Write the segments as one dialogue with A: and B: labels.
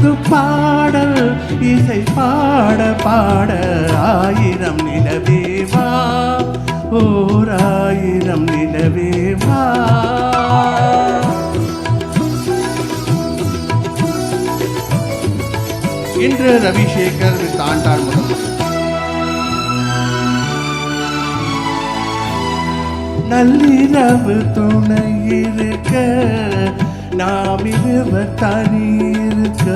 A: புது பாடல் இசை பாட பாட ஆயிரம் நிலவேவா ஓர் ஆயிரம் நிலவேவா இன்று ரவிசேகர் தாண்டான் முதல் நள்ளிரவு துணை இருக்க நாம் இருவர் தனியே இருக்க.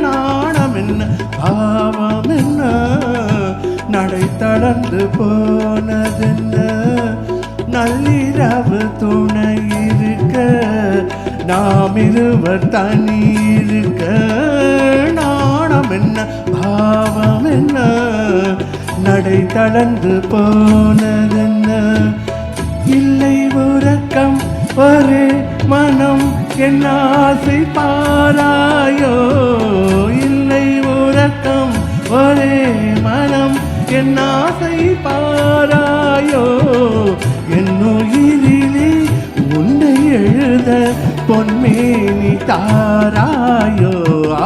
A: நாணம் என்ன பாவம் என்ன? நடை தளர்ந்து போனதென்ன? நள்ளிரவு துணை இருக்க நாம் இருவர் தனி இருக்க. நாணம் என்ன பாவம் என்ன? நடை தளர்ந்து போனது என் ஆசை பாராயோ? என்னுயிரிலே உன்னை எழுத பொன்மேனி தாராயோ?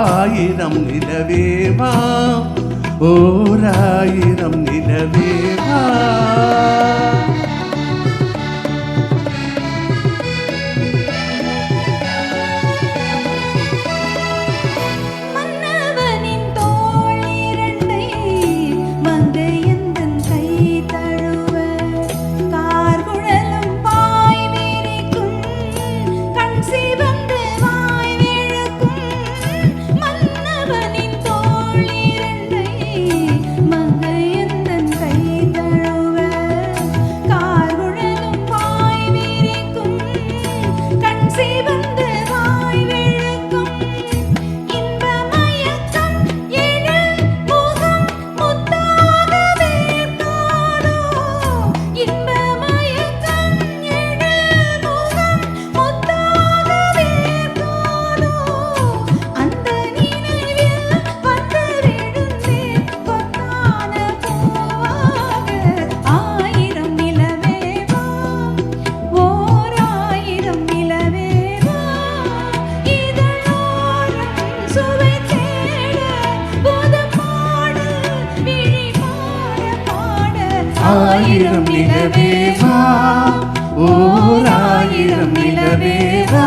A: ஆயிரம் நிலவேவா ஓராயிரம் நிலவேவா
B: ஆயிரம் நிலவேவா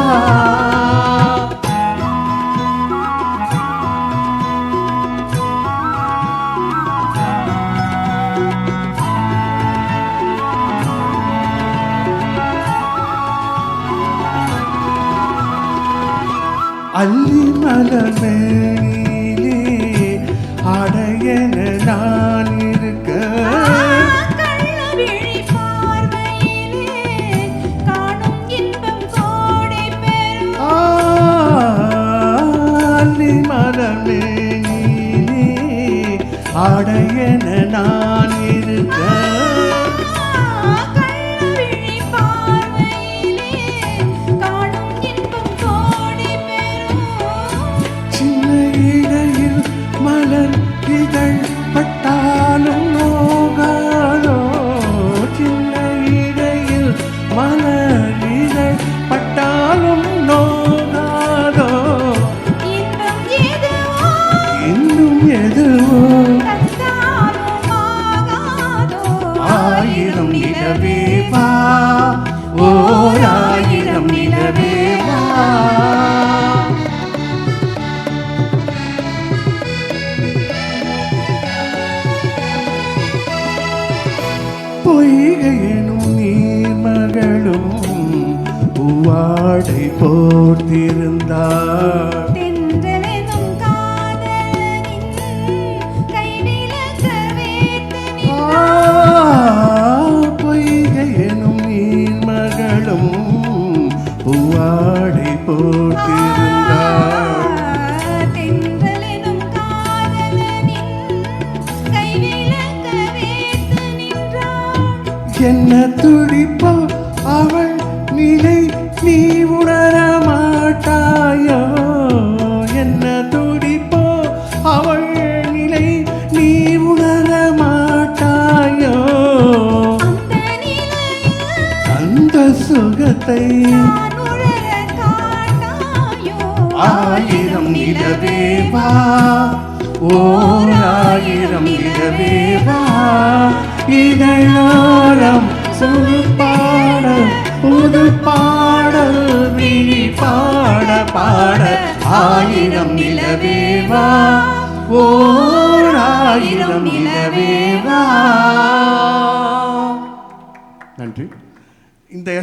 A: அள்ளி அடையன நான் இருக்க சின்ன இடையில் மலர் இதழ் பட்டாலும் நோகாதோ? சின்ன இடையில் மலர் இதழ் பட்டாலும் ஆயிரம் நிலவேவா? ஓர் ஆயிரம் நிலவேவா? பொய்கையனும் நீர்மகளும் பூவாடை போர்த்திருந்தாள் என்ன துடிப்போ அவள் நிலை நீ உணர மாட்டாயோ? என்ன துடிப்போ அவள் நிலை நீ உணர மாட்டாயோ?
B: அந்த
A: சுகத்தை ஆயிரம் இடவேவா ஓர் ஆயிரம் இடவேவா இதழோரம் புது பாடல் புது பாடல் நீ பாட பாட ஆயிரம் நிலவேவா? ஓர் ஆயிரம் நிலவேவா? நன்றி. இந்த